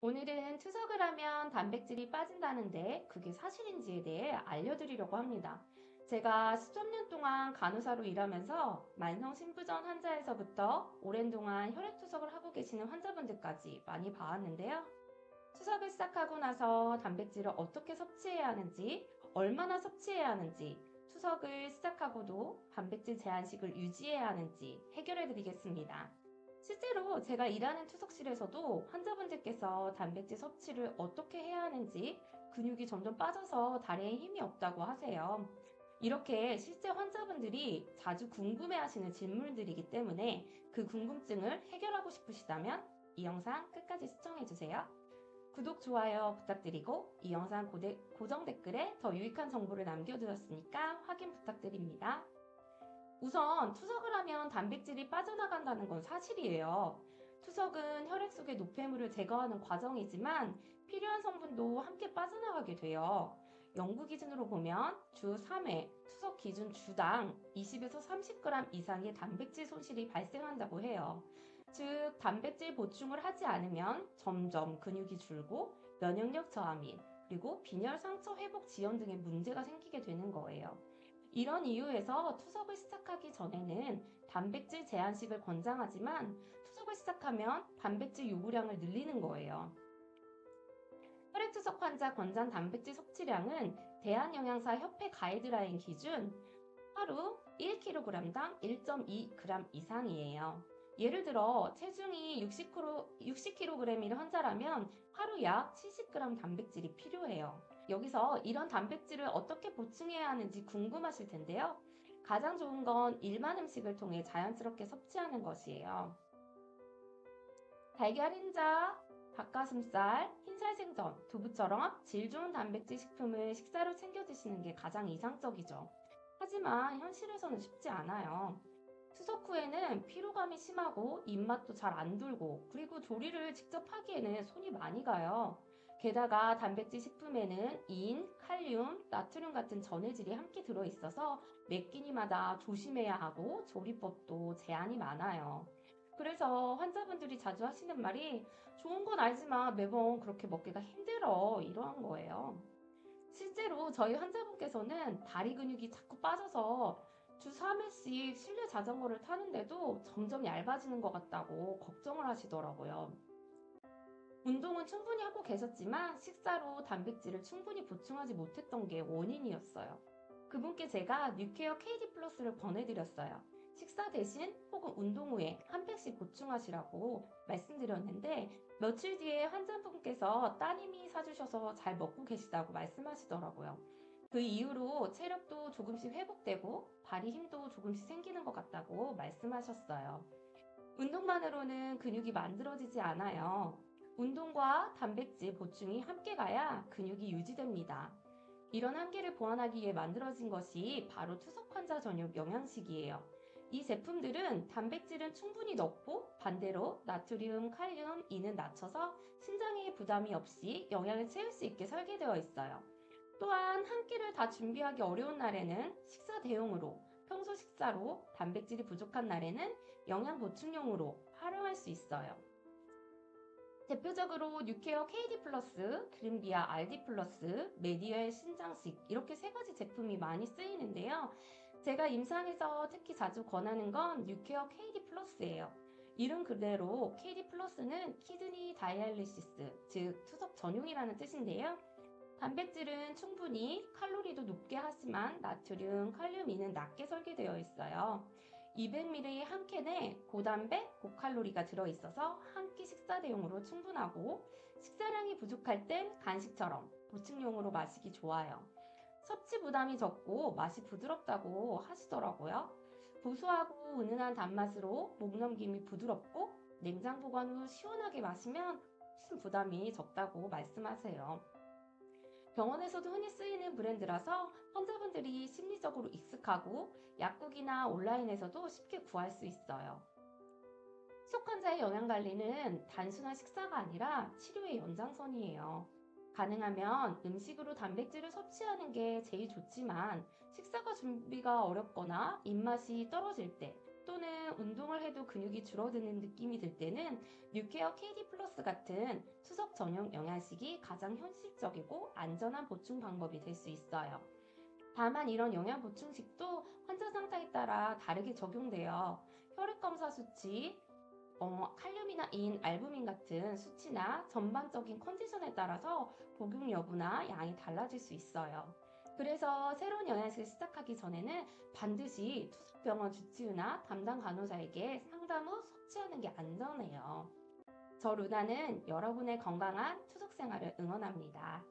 오늘은 투석을 하면 단백질이 빠진다는데 그게 사실인지에 대해 알려드리려고 합니다. 제가 13년 동안 간호사로 일하면서 만성 신부전 환자에서부터 오랜 동안 혈액 투석을 하고 계시는 환자분들까지 많이 봐왔는데요. 투석을 시작하고 나서 단백질을 어떻게 섭취해야 하는지, 얼마나 섭취해야 하는지, 투석을 시작하고도 단백질 제한식을 유지해야 하는지 해결해 드리겠습니다. 실제로 제가 일하는 투석실에서도 환자분들께서 단백질 섭취를 어떻게 해야 하는지 근육이 점점 빠져서 다리에 힘이 없다고 하세요. 이렇게 실제 환자분들이 자주 궁금해 하시는 질문들이기 때문에 그 궁금증을 해결하고 싶으시다면 이 영상 끝까지 시청해 주세요. 구독, 좋아요 부탁드리고 이 영상 고정 댓글에 더 유익한 정보를 남겨두었으니까 확인 부탁드립니다. 우선 투석을 하면 단백질이 빠져나간다는 건 사실이에요. 투석은 혈액 속의 노폐물을 제거하는 과정이지만 필요한 성분도 함께 빠져나가게 돼요. 연구 기준으로 보면 주 3회 투석 기준 주당 20에서 30g 이상의 단백질 손실이 발생한다고 해요. 즉, 단백질 보충을 하지 않으면 점점 근육이 줄고 면역력 저하 및 그리고 빈혈 상처 회복 지연 등의 문제가 생기게 되는 거예요. 이런 이유에서 투석을 시작하기 전에는 단백질 제한식을 권장하지만 투석을 시작하면 단백질 요구량을 늘리는 거예요. 혈액투석 환자 권장 단백질 섭취량은 대한영양사 협회 가이드라인 기준 하루 1kg당 1.2g 이상이에요. 예를 들어 체중이 60kg, 60kg인 환자라면 하루 약 70g 단백질이 필요해요. 여기서 이런 단백질을 어떻게 보충해야 하는지 궁금하실 텐데요. 가장 좋은 건 일반 음식을 통해 자연스럽게 섭취하는 것이에요. 달걀 흰자, 닭가슴살, 흰살 생선, 두부처럼 질 좋은 단백질 식품을 식사로 챙겨 드시는 게 가장 이상적이죠. 하지만 현실에서는 쉽지 않아요. 투석 후에는 피로감이 심하고 입맛도 잘 안 돌고 그리고 조리를 직접 하기에는 손이 많이 가요. 게다가 단백질 식품에는 인, 칼륨, 나트륨 같은 전해질이 함께 들어있어서 매 끼니마다 조심해야 하고 조리법도 제한이 많아요. 그래서 환자분들이 자주 하시는 말이 좋은 건 알지만 매번 그렇게 먹기가 힘들어 이러한 거예요. 실제로 저희 환자분께서는 다리 근육이 자꾸 빠져서 주 3회씩 실내 자전거를 타는데도 점점 얇아지는 것 같다고 걱정을 하시더라고요. 운동은 충분히 하고 계셨지만 식사로 단백질을 충분히 보충하지 못했던 게 원인이었어요. 그분께 제가 뉴케어 KD 플러스를 권해드렸어요. 식사 대신 혹은 운동 후에 한 팩씩 보충하시라고 말씀드렸는데 며칠 뒤에 환자분께서 따님이 사주셔서 잘 먹고 계시다고 말씀하시더라고요. 그 이후로 체력도 조금씩 회복되고 발이 힘도 조금씩 생기는 것 같다고 말씀하셨어요. 운동만으로는 근육이 만들어지지 않아요. 운동과 단백질 보충이 함께 가야 근육이 유지됩니다. 이런 한계를 보완하기 위해 만들어진 것이 바로 투석 환자 전용 영양식이에요. 이 제품들은 단백질은 충분히 넣고 반대로 나트륨, 칼륨, 이는 낮춰서 신장에 부담이 없이 영양을 채울 수 있게 설계되어 있어요. 또한 한 끼를 다 준비하기 어려운 날에는 식사 대용으로 평소 식사로 단백질이 부족한 날에는 영양 보충용으로 활용할 수 있어요. 대표적으로 뉴케어 KD 플러스, 그린비아 RD 플러스, 메디얼 신장식 이렇게 세 가지 제품이 많이 쓰이는데요. 제가 임상에서 특히 자주 권하는 건 뉴케어 KD 플러스예요. 이름 그대로 KD 플러스는 키드니 다이알리시스, 즉 투석 전용이라는 뜻인데요. 단백질은 충분히 칼로리도 높게 하지만 나트륨, 칼륨이는 낮게 설계되어 있어요. 200ml 한 캔에 고단백, 고칼로리가 들어있어서 한 끼 식사 대용으로 충분하고 식사량이 부족할 땐 간식처럼 보충용으로 마시기 좋아요. 섭취 부담이 적고 맛이 부드럽다고 하시더라고요. 고소하고 은은한 단맛으로 목 넘김이 부드럽고 냉장 보관 후 시원하게 마시면 훨씬 부담이 적다고 말씀하세요. 병원에서도 흔히 쓰이는 브랜드라서 환자분들이 심리적으로 익숙하고 약국이나 온라인에서도 쉽게 구할 수 있어요. 속 환자의 영양관리는 단순한 식사가 아니라 치료의 연장선이에요. 가능하면 음식으로 단백질을 섭취하는 게 제일 좋지만 식사가 준비가 어렵거나 입맛이 떨어질 때 또는 운동을 해도 근육이 줄어드는 느낌이 들 때는 뉴케어 KD 플러스 같은 투석 전용 영양식이 가장 현실적이고 안전한 보충 방법이 될 수 있어요. 다만 이런 영양 보충식도 환자 상태에 따라 다르게 적용돼요. 혈액 검사 수치, 어, 칼륨이나 인, 알부민 같은 수치나 전반적인 컨디션에 따라서 복용 여부나 양이 달라질 수 있어요. 그래서 새로운 영양식을 시작하기 전에는 반드시 투숙병원 주치의나 담당 간호사에게 상담 후 섭취하는 게 안전해요. 저 루나는 여러분의 건강한 투숙 생활을 응원합니다.